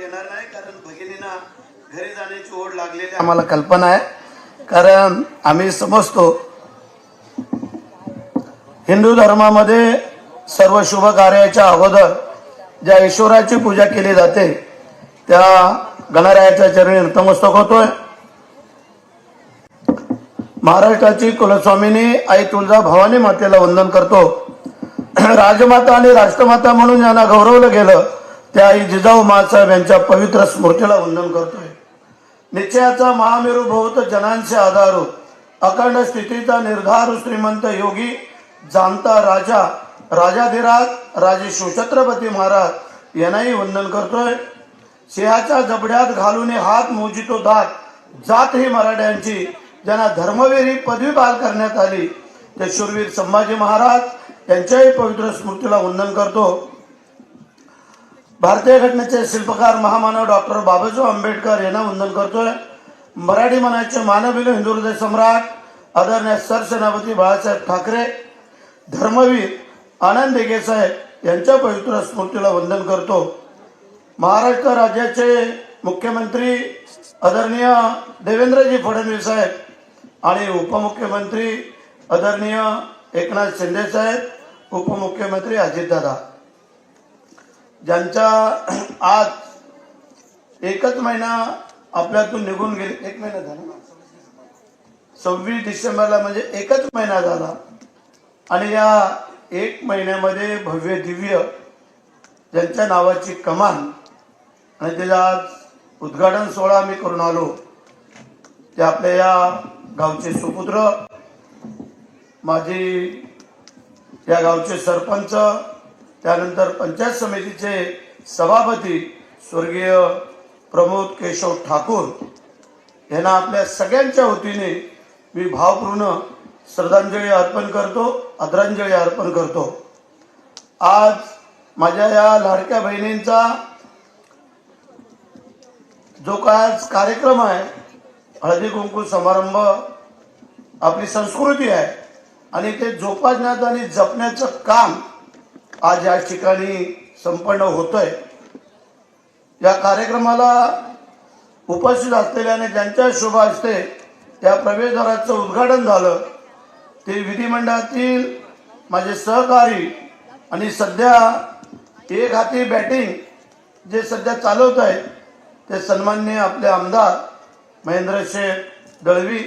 येणार नाही कारण भगिनींना घरी जाण्याची ओढ लागलेली आम्हाला कल्पना आहे. कारण आम्ही समजतो हिंदू धर्मामध्ये सर्व शुभ कार्याच्या अगोदर ज्या ईश्वराची पूजा केली जाते त्या गणरायाच्या चरणी नतमस्तक होतोय. महाराष्ट्राची कुलस्वामिनी आई तुळजा भवानी मातेला वंदन करतो. राजमाता आणि राष्ट्रमाता म्हणून ज्यांना गौरवलं गेलं. त्या आई जिजाऊ मासाहेब यांच्या पवित्र स्मृतीला वंदन करतोय. निश्चयाचा महामेरू भोवत जनांचे आधारू अखंड स्थितीचा निर्धार श्रीमंत योगी जाणता राजा राजाधिराज राजे शिवछत्रपती महाराज यांनाही वंदन करतोय. सिंहाच्या जबड्यात घालून हात मोजितो दात जात ही मराठ्यांची. ज्यांना धर्मवीर ही पदवी बहाल करण्यात आली ते शूरवीर संभाजी महाराज यांच्याही पवित्र स्मृतीला वंदन करतो. भारतीय घटनेचे शिल्पकार महामानव डॉक्टर बाबासाहेब आंबेडकर यांना वंदन करतोय. मराठी मनाचे मानवीय हिंदू हृदय सम्राट आदरणीय सरसेनापती बाळासाहेब ठाकरे धर्मवीर आनंद देगेसाहेब साहेब यांच्या पवित्र स्मृतीला वंदन करतो. महाराष्ट्र राज्याचे मुख्यमंत्री आदरणीय देवेंद्रजी फडणवीस साहेब आणि उपमुख्यमंत्री आदरणीय एकनाथ शिंदे साहेब उपमुख्यमंत्री अजितदादा. ज्यांच्या आज एकच महिना आपल्यातून निघून गेले. एक महिना झाला ना? सव्वीस डिसेंबरला म्हणजे एकच महिना झाला. आणि या एक महिन्यामध्ये भव्य दिव्य ज्यांच्या नावाची कमान आणि त्याचा आज उद्घाटन सोहळा आम्ही करून आलो. ते आपल्या या गावचे सुपुत्र माझी या गावचे सरपंच त्यानंतर पंचायत समितीचे सभापती स्वर्गीय प्रमोद केशव ठाकूर यांना आपल्या सगळ्यांच्या वतीने मी भावपूर्ण श्रद्धांजली अर्पण करतो आदरांजली अर्पण करतो. आज माझ्या या लाडक्या बहिणींचा जो काय आज कार्यक्रम आहे हळदी कुंकू समारंभ आपली संस्कृती आहे आणि ते जोपासण्याचं आणि जपण्याचं काम आज या ठिकाणी संपन्न होतंय. या कार्यक्रमाला उपस्थित असलेल्या आणि ज्यांच्या शोभा असते त्या प्रवेशद्वाराचं उद्घाटन झालं ते विधिमंडळातील माझे सहकारी आणि सध्या एक हाती बॅटिंग जे सध्या चालवत आहे ते सन्मान्य आपले आमदार महेंद्र शेठ दळवी.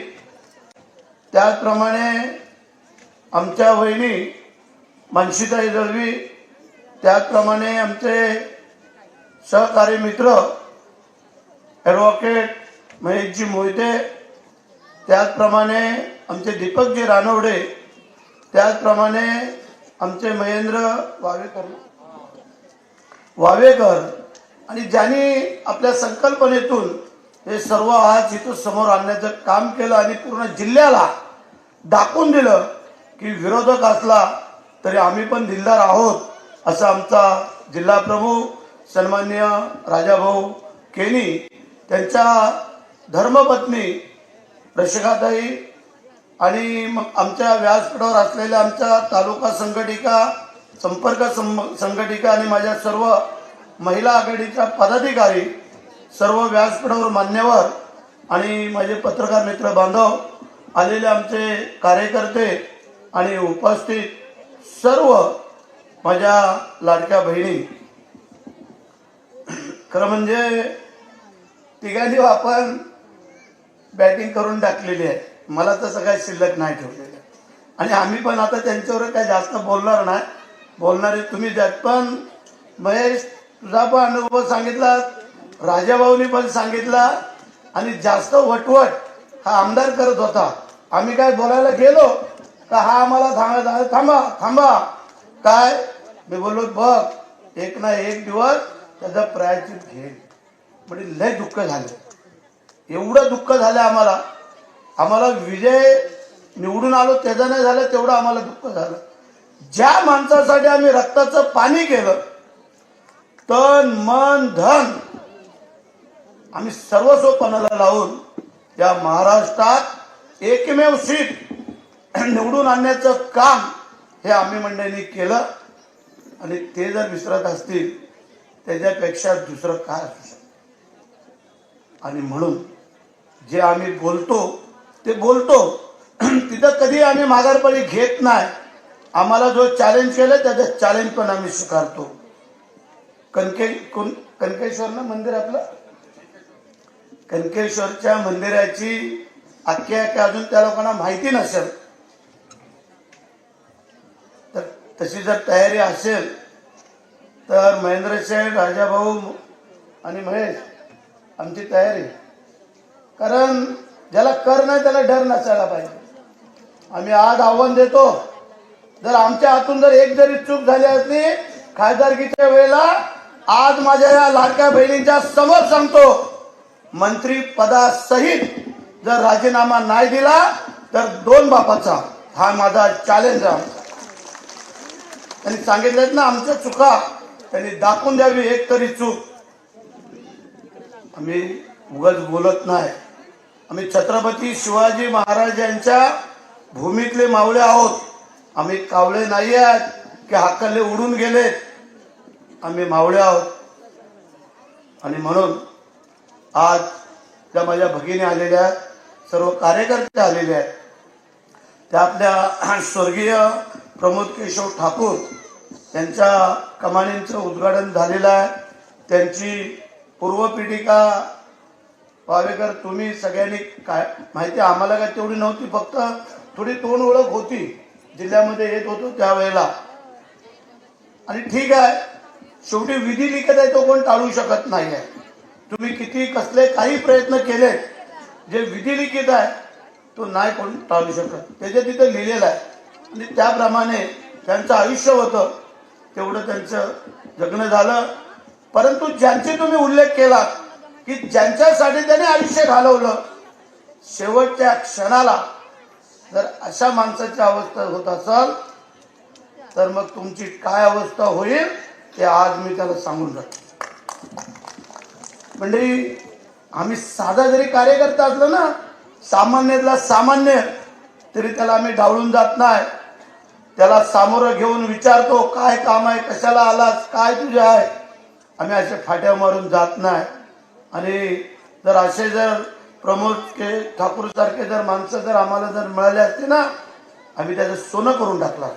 त्याचप्रमाणे आमच्या वहिनी मनशिताई दळवी त्याचप्रमाणे आमचे सहकारी मित्र ॲडव्होकेट महेशजी मोहिते त्याचप्रमाणे आमचे दीपकजी रानवडे त्याचप्रमाणे आमचे महेंद्र वावेकर वावेकर आणि ज्यांनी आपल्या संकल्पनेतून हे सर्व आज इथं समोर आणण्याचं काम केलं आणि पूर्ण जिल्ह्याला दाखवून दिलं की विरोधक असला तरी आम्ही पण दिलदार आहोत असं आमचा जिल्हा प्रमुख सन्मान्य राजाभाऊ केनी त्यांच्या धर्मपत्नी रशिकाताई आणि मग आमच्या व्यासपीठावर असलेल्या आमच्या तालुका संघटिका संपर्क सं- संघटिका आणि माझ्या सर्व महिला आघाडीच्या पदाधिकारी सर्व व्यासपीठावर मान्यवर आणि माझे पत्रकार मित्र बांधव आलेले आमचे कार्यकर्ते आणि उपस्थित सर्व माझ्या लाडक्या बहिणी खरं म्हणजे तिघांनी आपण बॅटिंग करून टाकलेली आहे. मला तसं काही शिल्लक नाही ठेवलेलं. आणि आम्ही पण आता त्यांच्यावर काही जास्त बोलणार नाही. बोलणारे तुम्ही त्यात पण. महेश तुझा पण अनुभव सांगितला राजाभाऊनी पण सांगितला आणि जास्त वटवट हा आमदार करत होता. आम्ही काय बोलायला गेलो? तर हा आम्हाला थांबा थांबा थांबा. काय? मी बोललो बघ एक ना एक दिवस त्याचा प्रायचित घेईल म्हणजे लय दुःख झालं. एवढं दुःख झालं आम्हाला. आम्हाला विजय निवडून आलो त्याचं नाही झालं तेवढं आम्हाला दुःख झालं. ज्या माणसासाठी आम्ही रक्ताचं पाणी केलं तन मन धन आम्ही सर्वस्व पणाला लावून या महाराष्ट्रात एकमेव सीट निवडून आणण्याचं काम हे आम्ही मंडळींनी केलं. आणि ते जर विसरत असतील त्याच्यापेक्षा दुसरं काय असू शकतं? आणि म्हणून जे आम्ही बोलतो ते बोलतो. तिथं कधी आम्ही माघारपणी घेत नाही. आम्हाला जो चॅलेंज केलं त्याचं चॅलेंज पण आम्ही स्वीकारतो. कनके कोण? कणकेश्वर ना मंदिर आपलं? कनकेश्वरच्या मंदिराची आख्यायिका अजून त्या लोकांना माहिती नसेल तर तशी जर तयारी असेल तर महेंद्रशेठ राजाभाऊ आणि महेश आमची तयारी. कारण ज्याला कर नाही त्याला डर नसायला पाहिजे. आम्ही आज आव्हान देतो जर आमच्या हातून जर एक जरी चूक झाली असली खासदारकीच्या वेळेला आज माझ्या या लाडक्या बहिणींच्या समोर सांगतो मंत्री पदासहित जर राजीनामा नाही दिला तर दोन बापाचा हा माझा चॅलेंज आहे. त्यांनी सांगितलं ना आमच्या चुका त्यांनी दाखवून द्यावी एक तरी चूक. आम्ही उगाच बोलत नाही. आम्ही छत्रपती शिवाजी महाराज यांच्या भूमीतले मावळे आहोत. आम्ही कावळे नाही आहेत की हाकले उडून गेलेत. आम्ही मावळे आहोत. आणि म्हणून आज ज्या माझ्या भगिनी आलेल्या सर्व कार्यकर्ते आलेले आहेत त्या आपल्या स्वर्गीय प्रमोद केशव ठाकूर त्यांच्या कमानींचं उद्घाटन झालेलं आहे. त्यांची पूर्वपीठिका पावेकर तुम्ही सगळ्यांनी काय माहिती आम्हाला काय तेवढी नव्हती फक्त थोडी तोंड ओळख होती. जिल्ह्यामध्ये येत होतो त्यावेळेला. आणि ठीक आहे शेवटी विधी लिखित आहे तो कोण टाळू शकत नाही आहे तुम्ही किती कसले काही प्रयत्न केले जे विधी लिखित आहे तो नाही कोण टाळू शकत. त्याच्या तिथं लिहिलेलं आहे. आणि त्याप्रमाणे त्यांचं आयुष्य होतं. तेवढं त्यांचं जगणं झालं. परंतु ज्यांचे तुम्ही उल्लेख केला की ज्यांच्यासाठी त्याने आयुष्य घालवलं शेवटच्या क्षणाला जर अशा माणसाची अवस्था होत असाल तर मग तुमची काय अवस्था होईल ते आज मी त्याला सांगून जातो. म्हणजे आम्ही साधा जरी कार्यकर्ता असलो ना सामान्यातला सामान्य तरी त्याला आम्ही डावळून जात नाही. त्याला सामोरं घेऊन विचारतो काय काम आहे? कशाला आलास? काय तुझे आहे? आम्ही असे फाट्या मारून जात नाही. आणि जर असे जर प्रमोद के ठाकूर सारखे जर माणसं जर आम्हाला जर मिळाले असते ना आम्ही त्याचं सोनं करून टाकला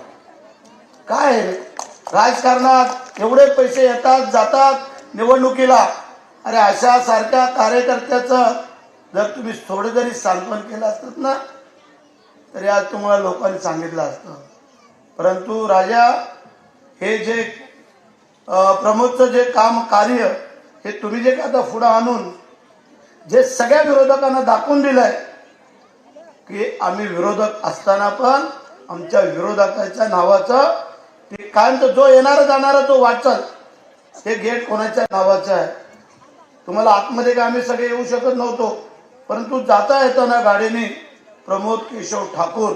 काय आहे राजकारणात एवढे पैसे येतात जातात निवडणुकीला. अरे अशा सारख्या कार्यकर्त्याचं जर तुम्ही थोडं जरी सांत्वन केलं असतात ना तरी आज तुम्हाला लोकांनी सांगितलं असतं. परंतु राजा हे जे प्रमोदचं जे काम कार्य हे तुम्ही जे का आता पुढं आणून जे सगळ्या विरोधकांना दाखवून दिलंय की आम्ही विरोधक असताना पण आमच्या विरोधकाच्या नावाचं ते कायमचं जो येणारा जाणारा तो वाचल हे गेट कोणाच्या नावाचं आहे? तुम्हाला आतमध्ये काय आम्ही सगळे येऊ शकत नव्हतो परंतु जाता येताना गाडीने प्रमोद केशव ठाकूर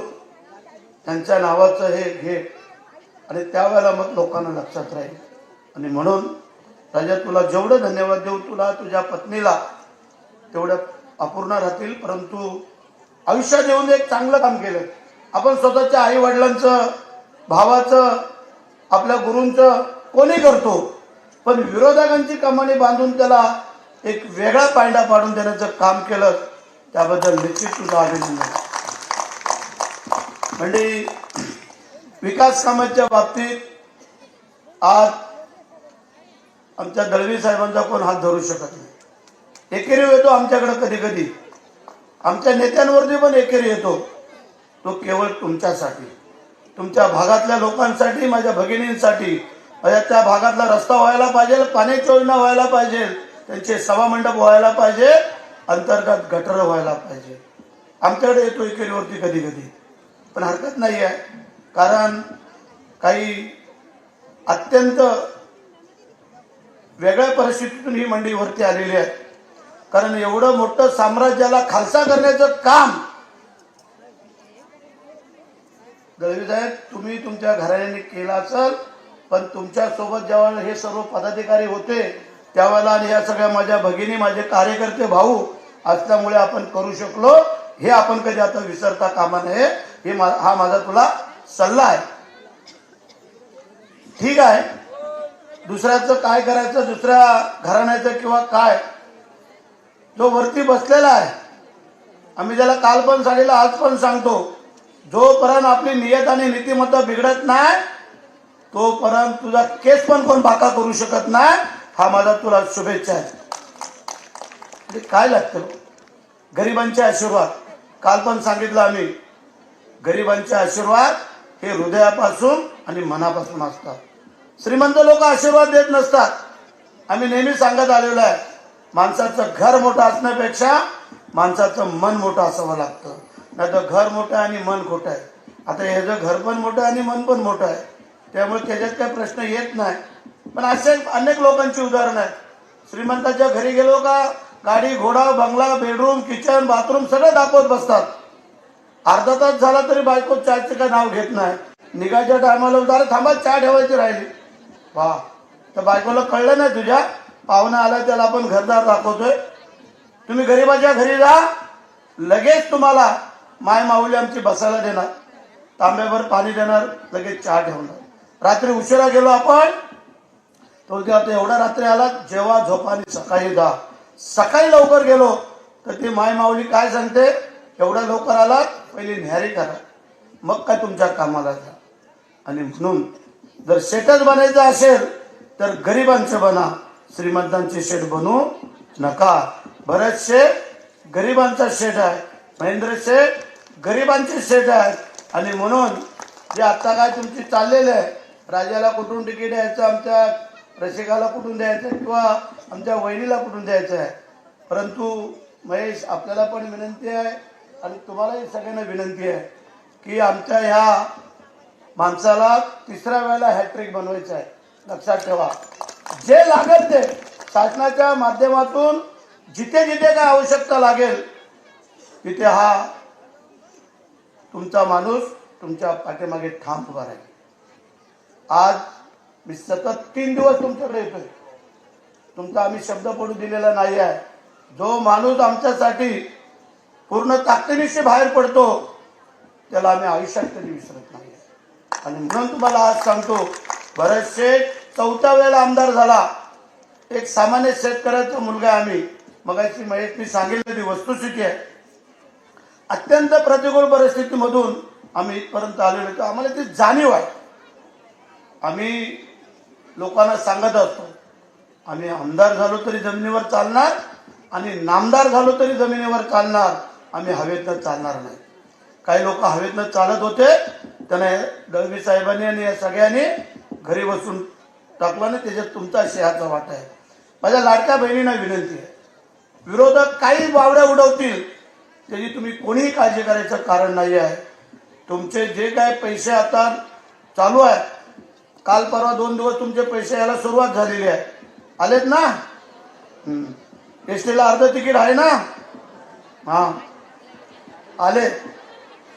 त्यांच्या नावाचं हे घे आणि त्यावेळेला मग लोकांना लक्षात राहील. आणि म्हणून राजा तुला जेवढं धन्यवाद देऊ तुला तुझ्या पत्नीला तेवढं अपूर्ण राहतील परंतु आयुष्यात येऊन एक चांगलं काम केलं. आपण स्वतःच्या आई वडिलांचं भावाचं आपल्या गुरूंचं कोणी करतो पण विरोधकांची कमानी बांधून त्याला एक वेगळा पायंडा पाडून देण्याचं काम केलं त्याबद्दल निश्चित तुझं अभिनंदन. म्हणजे विकास कामाच्या बाबतीत आज आमच्या दळवी साहेबांचा कोण हात धरू शकत नाही. एकेरी येतो आमच्याकडे कधी कधी आमच्या नेत्यांवरती पण एकेरी येतो. तो केवळ तुमच्यासाठी. तुमच्या भागातल्या लोकांसाठी माझ्या भगिनींसाठी. माझ्या त्या भागातला रस्ता व्हायला पाहिजे पाण्याची योजना व्हायला पाहिजे त्यांचे सभामंडप व्हायला पाहिजे अंतर्गत गटर व्हायला पाहिजे. आमच्याकडे येतो एकेरीवरती कधी कधी पण हरकत नाही आहे कारण काही अत्यंत वेगळ्या परिस्थितीतून ही मंडळी वरती आलेली आहे कारण एवढं मोठं साम्राज्याला खालसा करण्याचं काम दळवी साहेब तुम्ही तुमच्या घराण्याने केलं असेल पण तुमच्यासोबत जेव्हा हे सर्व पदाधिकारी होते त्यावेळेला आणि या सगळ्या माझ्या भगिनी माझे कार्यकर्ते भाऊ असल्यामुळे आपण करू शकलो. हे आपण कधी आता विसरता कामा नये. हे हा माझा तुला सल्ला आहे. ठीक आहे. दुसऱ्याचं काय करायचं दुसऱ्या घराण्याचं किंवा काय जो वरती बसलेला आहे. आम्ही ज्याला काल पण सांगितलं आज पण सांगतो. जोपर्यंत आपली नियत आणि नीतिमत्ता बिघडत नाही तोपर्यंत तुझा केस पण कोण बाका करू शकत नाही हा माझा तुला शुभेच्छा आहे. म्हणजे काय लागतं? गरिबांचे आशीर्वाद. काल पण सांगितलं आम्ही गरिबांचे आशीर्वाद हे हृदयापासून आणि मनापासून असतात. श्रीमंत लोक आशीर्वाद देत नसतात. आम्ही नेहमी सांगत आलेलो आहे माणसाचं घर मोठं असण्यापेक्षा माणसाचं मन मोठं असावं लागतं. नाही तर घर मोठं आहे आणि मन खोटं आहे. आता ह्याचं घर पण मोठं आहे आणि मन पण मोठं आहे त्यामुळे त्याच्यात काही प्रश्न येत नाही. पण असे अनेक लोकांची उदाहरणं आहेत. श्रीमंताच्या घरी गेलो का गाडी घोडा बंगला बेडरूम किचन बाथरूम सगळं दाखवत बसतात. अर्धा तास झाला तरी बायको चहाचे काय नाव घेत नाही. निघायच्या टायमाला जरा थांबा चहा ठेवायची राहिली. वा तर बायकोला कळलं नाही तुझ्या? पाहुणा आला त्याला आपण घरदार दाखवतोय. तुम्ही गरीबाच्या घरी जा. लगेच तुम्हाला माय माऊली आमची बसायला देणार. तांब्याभर पाणी देणार लगेच चहा ठेवणार. रात्री उशिरा गेलो आपण. तो आता एवढा रात्री आला जेव्हा झोपाने सकाळी जा सकाळी लवकर गेलो तर ती माय माऊली काय सांगते? एवढा लवकर आला पहिली न्यारी करा. मग काय तुमच्या कामाला जा. आणि म्हणून जर शेटच बनायचं असेल तर गरिबांचं बना. श्रीमंतांचे शेट बनू नका. भरत शेठ गरिबांचा शेट आहे. महेंद्र शेठ गरिबांचे शेठ आहेत आणि म्हणून जे आता काय तुमची चाललेलं आहे राजाला कुठून तिकीट यायचं आमच्या रसिकाला कुठून द्यायचं किंवा आमच्या वहिनीला कुठून द्यायचं आहे परंतु महेश आपल्याला पण विनंती आहे आणि तुम्हालाही सगळ्यांना विनंती आहे की आमच्या ह्या माणसाला तिसऱ्या वेळेला हॅट्रिक बनवायचं आहे. लक्षात ठेवा. जे लागेल ते शासनाच्या माध्यमातून जिथे जिथे काय आवश्यकता लागेल तिथे हा तुमचा माणूस तुमच्या पाठीमागे ठाम उभा राहील. आज मी सतत तीन दिवस तुमच्याकडे येतोय. तुमचा आम्ही शब्द पडू दिलेला नाही आहे जो माणूस आमच्यासाठी पूर्ण ताकदीनिशी बाहेर पडतो त्याला आम्ही आयुष्यात कधी विसरत नाही आणि म्हणून तुम्हाला आज सांगतो भरत शेठ चौथ्या वेळेला आमदार झाला. एक सामान्य शेतकऱ्याचा मुलगा आहे आम्ही. मगाशी महेश मी सांगितलं ती वस्तुस्थिती आहे. अत्यंत प्रतिकूल परिस्थितीमधून आम्ही इथपर्यंत आलेलो होतो आम्हाला ती जाणीव आहे. आम्ही लोकांना सांगत असतो आम्ही आमदार झालो तरी जमिनीवर चालणार आणि नामदार झालो तरी जमिनीवर चालणार आम्ही हवेतनं चालणार नाही. काही लोक हवेतनं चालत होते त्याने दळवी साहेबांनी आणि या सगळ्यांनी घरी बसून टाकलं आणि त्याच्यात तुमचा शेहाचा वाटा आहे. माझ्या लाडक्या बहिणींना विनंती आहे विरोधक काही वावड्या उडवतील त्याची तुम्ही कोणीही काळजी करायचं कारण नाही आहे. तुमचे जे काय पैसे आता चालू आहेत काल परवा दोन दिवस तुमचे पैसे यायला सुरुवात झालेली आहे. आलेत ना? एस टीला अर्ध तिकीट आहे ना? हां. आले.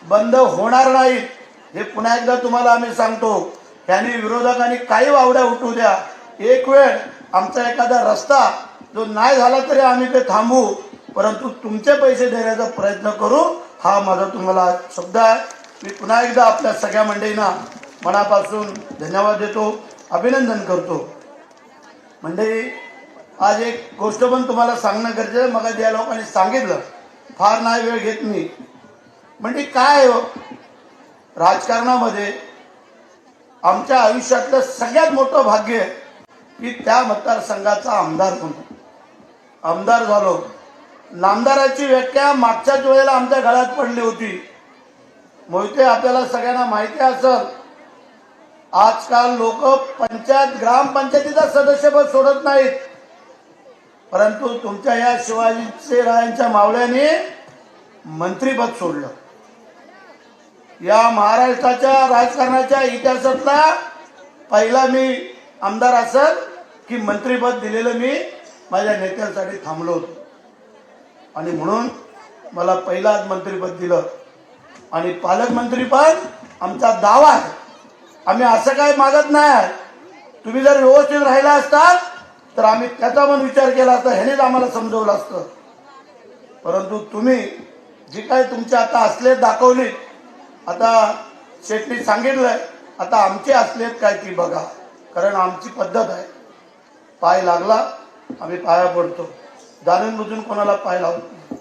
बंद होणार नाही. हे पुन्हा एकदा तुम्हाला आम्ही सांगतो. त्यांनी विरोधकांनी काही वावड्या उठू द्या. एक वेळ आमचा एखादा रस्ता जो नाही झाला तरी आम्ही ते थांबू. परंतु तुमचे पैसे देण्याचा प्रयत्न करू. हा माझा तुम्हाला शब्द आहे. मी पुन्हा एकदा आपल्या सगळ्या मंडळींना मनापासून धन्यवाद देतो अभिनंदन करतो. मंडळी आज एक गोष्ट पण तुम्हाला सांगणं गरजेचं आहे. मग या लोकांनी सांगितलं फार नाही वेळ घेत मी. म्हणजे काय आहे हो? राजकारणामध्ये आमच्या आयुष्यातलं सगळ्यात मोठं भाग्य आहे की त्या मतदारसंघाचा आमदार म्हणून. आमदार झालो. नामदाराची व्याख्या मागच्याच वेळेला आमच्या घरात पडली होती. मोहिते आपल्याला सगळ्यांना माहिती असेल आजकाल लोक पंचायत ग्रामपंचायतीचा सदस्यपद सोडत नाहीत. परंतु तुमच्या या शिवाजीचे रायांच्या मावळ्याने मंत्रीपद सोडलं. या महाराष्ट्राच्या राजकारणाच्या इतिहासातला पहिला मी आमदार असेल की मंत्रीपद दिलेलं मी माझ्या नेत्यांसाठी थांबलो होतो. आणि म्हणून मला पहिलाच मंत्रीपद दिलं. आणि पालकमंत्रीपद आमचा दावा आहे. आम्ही असं काय मागत नाही. तुम्ही जर व्यवस्थित राहिला असतात तर आम्ही त्याचा पण विचार केला असता ह्यानेच आम्हाला समजवलं असतं. परंतु तुम्ही जी काय तुमची आता असलेत दाखवली आता शेटनी सांगितलंय आता आमची असलेत काय ती बघा. कारण आमची पद्धत आहे. पाय लागला आम्ही पाया पडतो. जाणून बुजून कोणाला पाय लावत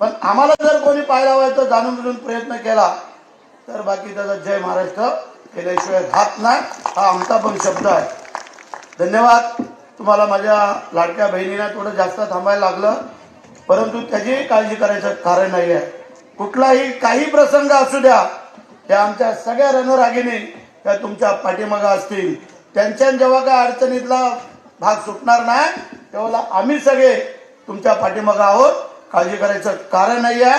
पण आम्हाला जर कोणी पाय लावायचा जाणून बुजून प्रयत्न केला तर बाकी त्याचा जय महाराष्ट्र. केल्याशिवाय हात नाही हा आमचा पण शब्द आहे. धन्यवाद. तुम्हाला माझ्या लाडक्या बहिणीला थोडं जास्त थांबायला लागलं परंतु त्याची काळजी करायचं कारण नाही आहे. कुठलाही काही प्रसंग असू द्या त्या आमच्या सगळ्या रणरागिणी त्या तुमच्या पाठीमागं असतील. त्यांच्या जेव्हा काय अडचणीतला भाग सुटणार नाही तेव्हा आम्ही सगळे तुमच्या पाठीमागं आहोत. काळजी करायचं कारण नाही आहे.